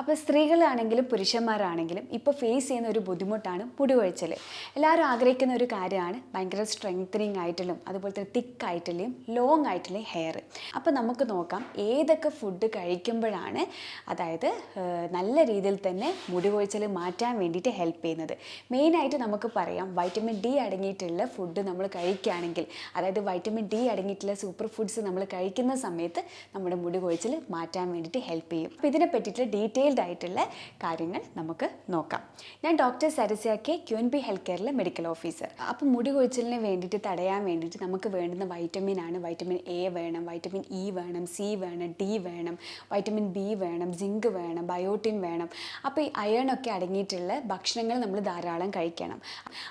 അപ്പോൾ സ്ത്രീകളാണെങ്കിലും പുരുഷന്മാരാണെങ്കിലും ഇപ്പോൾ ഫേസ് ചെയ്യുന്ന ഒരു ബുദ്ധിമുട്ടാണ് മുടി കൊഴിച്ചൽ എല്ലാവരും ആഗ്രഹിക്കുന്ന ഒരു കാര്യമാണ് ഭയങ്കര സ്ട്രെങ്തനിങ് ആയിട്ടുള്ള അതുപോലെ തന്നെ തിക്ക് ആയിട്ടുള്ളയും ലോങ് ആയിട്ടുള്ള ഹെയർ അപ്പോൾ നമുക്ക് നോക്കാം ഏതൊക്കെ ഫുഡ് കഴിക്കുമ്പോഴാണ് അതായത് നല്ല രീതിയിൽ തന്നെ മുടി കൊഴിച്ചൽ മാറ്റാൻ വേണ്ടിയിട്ട് ഹെൽപ്പ് ചെയ്യുന്നത്. മെയിനായിട്ട് നമുക്ക് പറയാം വൈറ്റമിൻ ഡി അടങ്ങിയിട്ടുള്ള ഫുഡ് നമ്മൾ കഴിക്കുകയാണെങ്കിൽ അതായത് വൈറ്റമിൻ ഡി അടങ്ങിയിട്ടുള്ള സൂപ്പർ ഫുഡ്സ് നമ്മൾ കഴിക്കുന്ന സമയത്ത് നമ്മുടെ മുടി കൊഴിച്ചിൽ മാറ്റാൻ വേണ്ടിയിട്ട് ഹെൽപ്പ് ചെയ്യും. അപ്പോൾ ഇതിനെ പറ്റിയിട്ട് ഡീറ്റെയിൽഡ് ആയിട്ടുള്ള കാര്യങ്ങൾ നമുക്ക് നോക്കാം. ഞാൻ doctor Sarasya K Q N B health കെയറിലെ medical officer. അപ്പോൾ മുടി കൊഴിച്ചിലിന് വേണ്ടിയിട്ട് തടയാൻ വേണ്ടിയിട്ട് നമുക്ക് വേണ്ടുന്ന വൈറ്റമിൻ ആണ്. വൈറ്റമിൻ എ വേണം വൈറ്റമിൻ ഇ വേണം സി വേണം ഡി വേണം വൈറ്റമിൻ ബി വേണം സിങ്ക് വേണം ബയോട്ടിൻ വേണം. അപ്പോൾ ഈ അയൺ ഒക്കെ അടങ്ങിയിട്ടുള്ള ഭക്ഷണങ്ങൾ നമ്മൾ ധാരാളം കഴിക്കണം.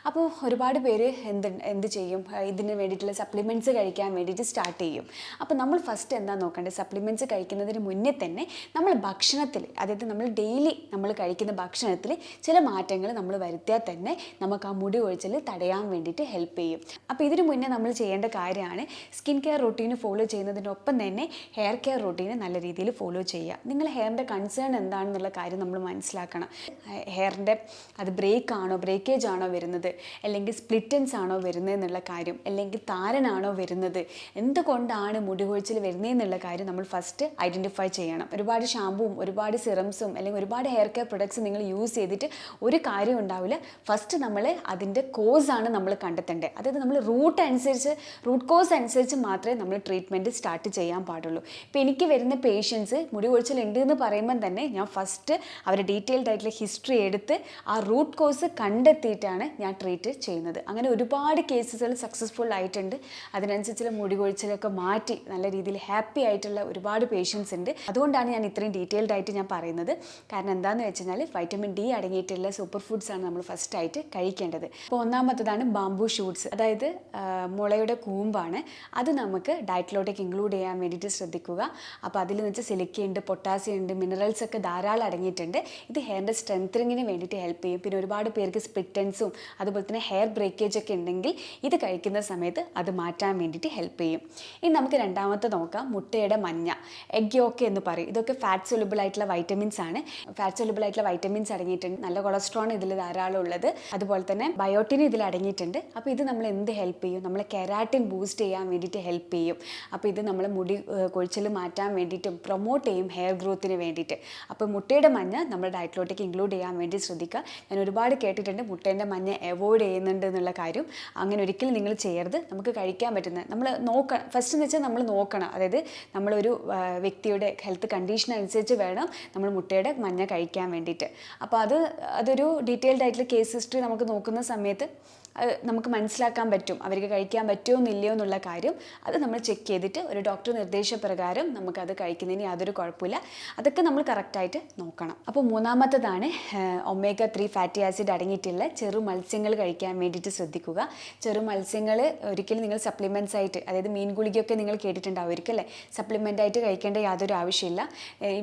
അപ്പോൾ ഒരുപാട് പേര് എന്ത് എന്ത് ചെയ്യും? ഇതിന് വേണ്ടിയിട്ടുള്ള സപ്ലിമെന്റ്സ് കഴിക്കാൻ വേണ്ടിയിട്ട് സ്റ്റാർട്ട് ചെയ്യും. അപ്പോൾ നമ്മൾ ഫസ്റ്റ് എന്താ നോക്കേണ്ടത്? സപ്ലിമെന്റ്സ് കഴിക്കുന്നതിന് മുന്നേ തന്നെ നമ്മൾ ഭക്ഷണത്തിൽ അതായത് നമ്മൾ ഡെയിലി നമ്മൾ കഴിക്കുന്ന ഭക്ഷണത്തിൽ ചില മാറ്റങ്ങൾ നമ്മൾ വരുത്തിയാൽ തന്നെ നമുക്ക് ആ മുടി ഒഴിച്ചൽ തടയാൻ വേണ്ടിയിട്ട് ഹെൽപ്പ് ചെയ്യും. അപ്പോൾ ഇതിനു മുന്നേ നമ്മൾ ചെയ്യേണ്ട കാര്യമാണ് സ്കിൻ കെയർ റൊട്ടീന് ഫോളോ ചെയ്യുന്നതിനൊപ്പം തന്നെ ഹെയർ കെയർ റൊട്ടീന് നല്ല രീതിയിൽ ഫോളോ ചെയ്യുക. നിങ്ങൾ ഹെയറിന്റെ കൺസേൺ എന്താണെന്നുള്ള കാര്യം നമ്മൾ മനസ്സിലാക്കണം. ഹെയറിന്റെ അത് ബ്രേക്ക് ആണോ ബ്രേക്കേജ് ആണോ വരുന്നത്? അല്ലെങ്കിൽ സ്പ്ലിറ്റൻസ് ആണോ വരുന്നത് എന്നുള്ള കാര്യം? അല്ലെങ്കിൽ താരനാണോ വരുന്നത്? എന്തുകൊണ്ടാണ് മുടി കൊഴിച്ചിൽ വരുന്നതെന്നുള്ള കാര്യം നമ്മൾ ഫസ്റ്റ് ഐഡന്റിഫൈ ചെയ്യണം. ഒരുപാട് ഷാമ്പുവും ഒരുപാട് സിറംസും അല്ലെങ്കിൽ ഒരുപാട് ഹെയർ കെയർ പ്രൊഡക്ട്സ് നിങ്ങൾ യൂസ് ചെയ്തിട്ട് ഒരു കാര്യം ഉണ്ടാവില്ല. ഫസ്റ്റ് നമ്മൾ അതിന്റെ കോസാണ് നമ്മൾ കണ്ടെത്തേണ്ടത്. അതായത് നമ്മൾ റൂട്ട് അനുസരിച്ച് റൂട്ട് കോസ് അനുസരിച്ച് മാത്രമേ നമ്മൾ ട്രീറ്റ്മെന്റ് സ്റ്റാർട്ട് ചെയ്യാൻ പാടുള്ളൂ. ഇപ്പോൾ എനിക്ക് വരുന്ന പേഷ്യൻസ് മുടി കൊഴിച്ചിൽ ഉണ്ട് എന്ന് പറയുമ്പം തന്നെ ഞാൻ ഫസ്റ്റ് അവരുടെ ഡീറ്റെയിൽഡ് ആയിട്ടുള്ള ഹിസ്റ്ററി എടുത്ത് ആ റൂട്ട് കോസ് കണ്ടെത്തിയിട്ടാണ് ഞാൻ ട്രീറ്റ് ചെയ്യുന്നത്. അങ്ങനെ ഒരുപാട് കേസുകൾ സക്സസ്ഫുൾ ആയിട്ടുണ്ട്. അതിനനുസരിച്ചുള്ള മുടി കൊഴിച്ചിലൊക്കെ മാറ്റി നല്ല രീതിയിൽ ഹാപ്പി ആയിട്ടുള്ള ഒരുപാട് പേഷ്യൻസ് ഉണ്ട്. അതുകൊണ്ടാണ് ഞാൻ ഇത്രയും ഡീറ്റെയിൽഡ് ആയിട്ട് ഞാൻ പറയുന്നത്. കാരണം എന്താണെന്ന് വെച്ച് കഴിഞ്ഞാൽ വൈറ്റമിൻ ഡി അടങ്ങിയിട്ടുള്ള സൂപ്പർ ഫുഡ്സാണ് നമ്മൾ ഫസ്റ്റ് ആയിട്ട് കഴിക്കേണ്ടത്. അപ്പോൾ ഒന്നാമത്തതാണ് ബാംബു ഷൂട്ട്സ് അതായത് മുളയുടെ കൂമ്പാണ്. അത് നമുക്ക് ഡയറ്റിലോട്ടേക്ക് ഇൻക്ലൂഡ് ചെയ്യാൻ വേണ്ടിയിട്ട് ശ്രദ്ധിക്കുക. അപ്പോൾ അതിൽ വെച്ച് സിലിക്കയുണ്ട് പൊട്ടാസ്യം ഉണ്ട് മിനറൽസ് ഒക്കെ ധാരാളം അടങ്ങിയിട്ടുണ്ട്. ഇത് ഹെയറിന്റെ സ്ട്രെങ്തനിങ്ങിന് വേണ്ടിയിട്ട് ഹെൽപ്പ് ചെയ്യും. പിന്നെ ഒരുപാട് പേർക്ക് സ്പിറ്റൻസും അതുപോലെ തന്നെ ഹെയർ ബ്രേക്കേജ് ഒക്കെ ഉണ്ടെങ്കിൽ ഇത് കഴിക്കുന്ന സമയത്ത് അത് മാറ്റാൻ വേണ്ടിയിട്ട് ഹെൽപ്പ് ചെയ്യും. ഇനി നമുക്ക് രണ്ടാമത്തെ നോക്കാം. മുട്ടയുടെ മഞ്ഞ. എഗ് യോക്ക് എന്ന് പറയും. ഇതൊക്കെ ഫാറ്റ് സൊലുബിൾ ആയിട്ടുള്ള വൈറ്റമിൻസ് ആണ്. ഫാറ്റ് സൊലബിൾ ആയിട്ടുള്ള വൈറ്റമിൻസ് അടങ്ങിയിട്ടുണ്ട്. നല്ല കൊളസ്ട്രോൾ ഇതിൽ ധാരാളം ഉള്ളത്. അതുപോലെ തന്നെ ബയോട്ടിൻ ഇതിൽ അടങ്ങിയിട്ടുണ്ട്. അപ്പോൾ ഇത് നമ്മൾ എന്ത് ഹെൽപ്പ് ചെയ്യും? നമ്മളെ കെരാറ്റിൻ ബൂസ്റ്റ് ചെയ്യാൻ വേണ്ടിയിട്ട് ഹെൽപ്പ് ചെയ്യും. അപ്പോൾ ഇത് നമ്മൾ മുടി കൊഴിച്ചിൽ മാറ്റാൻ വേണ്ടിയിട്ടും പ്രൊമോട്ട് ചെയ്യും ഹെയർ ഗ്രോത്തിന് വേണ്ടിയിട്ട്. അപ്പോൾ മുട്ടയുടെ മഞ്ഞ നമ്മൾ ഡയറ്റിലോട്ടേക്ക് ഇൻക്ലൂഡ് ചെയ്യാൻ വേണ്ടി ശ്രദ്ധിക്കുക. ഞാൻ ഒരുപാട് കേട്ടിട്ടുണ്ട് മുട്ടേന്റെ മഞ്ഞ അവോയ്ഡ് ചെയ്യുന്നുണ്ട് എന്നുള്ള കാര്യം. അങ്ങനെ ഒരിക്കലും നിങ്ങൾ ചെയ്യരുത്. നമുക്ക് കഴിക്കാൻ പറ്റുന്ന നമ്മൾ നോക്കണം ഫസ്റ്റ് എന്ന് വെച്ചാൽ നമ്മൾ നോക്കണം. അതായത് നമ്മളൊരു വ്യക്തിയുടെ ഹെൽത്ത് കണ്ടീഷൻ അനുസരിച്ച് വേണം നമ്മൾ മുട്ടയുടെ മഞ്ഞ കഴിക്കാൻ വേണ്ടിയിട്ട്. അപ്പോൾ അത് അതൊരു ഡീറ്റെയിൽഡ് ആയിട്ടുള്ള കേസ് ഹിസ്റ്ററി നമുക്ക് നോക്കുന്ന സമയത്ത് നമുക്ക് മനസ്സിലാക്കാൻ പറ്റും. അവർക്ക് കഴിക്കാൻ പറ്റുമോ എന്നില്ലയോ എന്നുള്ള കാര്യം അത് നമ്മൾ ചെക്ക് ചെയ്തിട്ട് ഒരു ഡോക്ടർ നിർദ്ദേശപ്രകാരം നമുക്കത് കഴിക്കുന്നതിന് യാതൊരു കുഴപ്പമില്ല. അതൊക്കെ നമ്മൾ കറക്റ്റായിട്ട് നോക്കണം. അപ്പോൾ മൂന്നാമത്തതാണ് ഒമേഗ ത്രീ ഫാറ്റി ആസിഡ് അടങ്ങിയിട്ടുള്ള ചെറു മത്സ്യങ്ങൾ കഴിക്കാൻ വേണ്ടിയിട്ട് ശ്രദ്ധിക്കുക. ചെറു മത്സ്യങ്ങൾ ഒരിക്കലും നിങ്ങൾ സപ്ലിമെന്റ്സ് ആയിട്ട് അതായത് മീൻ ഗുളികയൊക്കെ നിങ്ങൾ കേട്ടിട്ടുണ്ടാവുമായിരിക്കും സപ്ലിമെന്റ് ആയിട്ട് കഴിക്കേണ്ട യാതൊരു ആവശ്യമില്ല. ഈ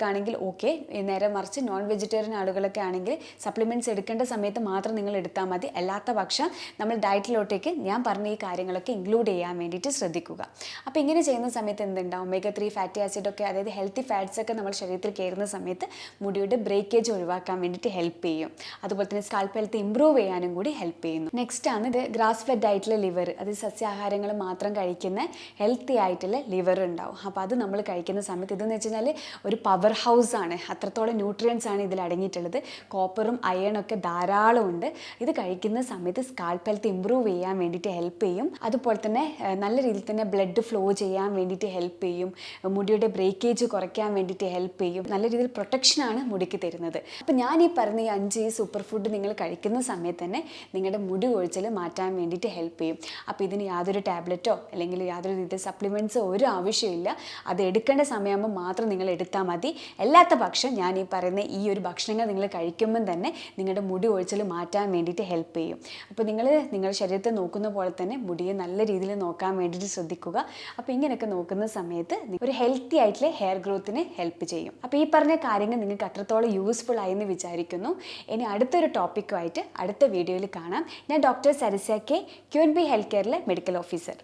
ആളുകൾക്കാണെങ്കിൽ ഓക്കെ നേരെ മറിച്ച് നോൺ വെജിറ്റേറിയൻ ആളുകളൊക്കെ ആണെങ്കിൽ സപ്ലിമെന്റ്സ് എടുക്കേണ്ട സമയത്ത് മാത്രം നിങ്ങൾ എടുത്താൽ മതി. അല്ലാത്ത പക്ഷം നമ്മൾ ഡയറ്റിലോട്ടേക്ക് ഞാൻ പറഞ്ഞ ഈ കാര്യങ്ങളൊക്കെ ഇൻക്ലൂഡ് ചെയ്യാൻ വേണ്ടിയിട്ട് ശ്രദ്ധിക്കുക. അപ്പോൾ ഇങ്ങനെ ചെയ്യുന്ന സമയത്ത് എന്തുണ്ടാവും? ഒമേഗ ത്രീ ഫാറ്റി ആസിഡൊക്കെ അതായത് ഹെൽത്തി ഫാറ്റ്സ് ഒക്കെ നമ്മൾ ശരീരത്തിൽ കയറുന്ന സമയത്ത് മുടിയുടെ ബ്രേക്കേജ് ഒഴിവാക്കാൻ വേണ്ടിയിട്ട് ഹെൽപ്പ് ചെയ്യും. അതുപോലെ തന്നെ സ്കാൽപ്പ് ഹെൽത്ത് ഇമ്പ്രൂവ് ചെയ്യാനും കൂടി ഹെൽപ്പ് ചെയ്യുന്നു. നെക്സ്റ്റ് ആണ് ഇത് ഗ്രാസ് ഫെഡ് ആയിട്ടുള്ള ലിവർ അത് സസ്യാഹാരങ്ങൾ മാത്രം കഴിക്കുന്ന ഹെൽത്തി ആയിട്ടുള്ള ലിവർ ഉണ്ടാവും. അപ്പോൾ അത് നമ്മൾ കഴിക്കുന്ന സമയത്ത് ഇതെന്ന് വെച്ച് കഴിഞ്ഞാൽ ഒരു ഹൗസ് ആണ്. അത്രത്തോളം ന്യൂട്രിയൻസ് ആണ് ഇതിൽ അടങ്ങിയിട്ടുള്ളത്. കോപ്പറും അയണൊക്കെ ധാരാളം ഉണ്ട്. ഇത് കഴിക്കുന്ന സമയത്ത് സ്കാൾപ്പ് ഹെൽത്ത് ഇമ്പ്രൂവ് ചെയ്യാൻ വേണ്ടിയിട്ട് ഹെൽപ്പ് ചെയ്യും. അതുപോലെ തന്നെ നല്ല രീതിയിൽ തന്നെ ബ്ലഡ് ഫ്ലോ ചെയ്യാൻ വേണ്ടിയിട്ട് ഹെൽപ്പ് ചെയ്യും. മുടിയുടെ ബ്രേക്കേജ് കുറയ്ക്കാൻ വേണ്ടിയിട്ട് ഹെൽപ്പ് ചെയ്യും. നല്ല രീതിയിൽ പ്രൊട്ടക്ഷനാണ് മുടിക്ക് തരുന്നത്. അപ്പോൾ ഞാൻ ഈ പറഞ്ഞ ഈ അഞ്ച് സൂപ്പർ ഫുഡ് നിങ്ങൾ കഴിക്കുന്ന സമയത്ത് തന്നെ നിങ്ങളുടെ മുടി കൊഴിച്ചൽ മാറ്റാൻ വേണ്ടിയിട്ട് ഹെൽപ്പ് ചെയ്യും. അപ്പോൾ ഇതിന് യാതൊരു ടാബ്ലറ്റോ അല്ലെങ്കിൽ യാതൊരു രീതിയിൽ സപ്ലിമെന്റ്സോ ഒരു ആവശ്യമില്ല അത് എടുക്കേണ്ട സമയമാകുമ്പോൾ മാത്രം നിങ്ങൾ എടുത്താൽ മതി. അല്ലാത്ത പക്ഷം ഞാൻ ഈ പറയുന്ന ഈ ഒരു ഭക്ഷണങ്ങൾ നിങ്ങൾ കഴിക്കുമ്പം തന്നെ നിങ്ങളുടെ മുടി ഒഴിച്ചൽ മാറ്റാൻ വേണ്ടിയിട്ട് ഹെൽപ്പ് ചെയ്യും. അപ്പോൾ നിങ്ങൾ നിങ്ങളുടെ ശരീരത്തെ നോക്കുന്ന പോലെ തന്നെ മുടിയെ നല്ല രീതിയിൽ നോക്കാൻ വേണ്ടിയിട്ട് ശ്രദ്ധിക്കുക. അപ്പോൾ ഇങ്ങനെയൊക്കെ നോക്കുന്ന സമയത്ത് ഒരു ഹെൽത്തി ആയിട്ടുള്ള ഹെയർ ഗ്രോത്തിന് ഹെൽപ്പ് ചെയ്യും. അപ്പോൾ ഈ പറഞ്ഞ കാര്യങ്ങൾ നിങ്ങൾക്ക് അത്രത്തോളം യൂസ്ഫുൾ ആയെന്ന് വിചാരിക്കുന്നു. ഇനി അടുത്തൊരു ടോപ്പിക്കുമായിട്ട് അടുത്ത വീഡിയോയിൽ കാണാം. ഞാൻ doctor Sarasya K Q N B health കെയറിലെ medical officer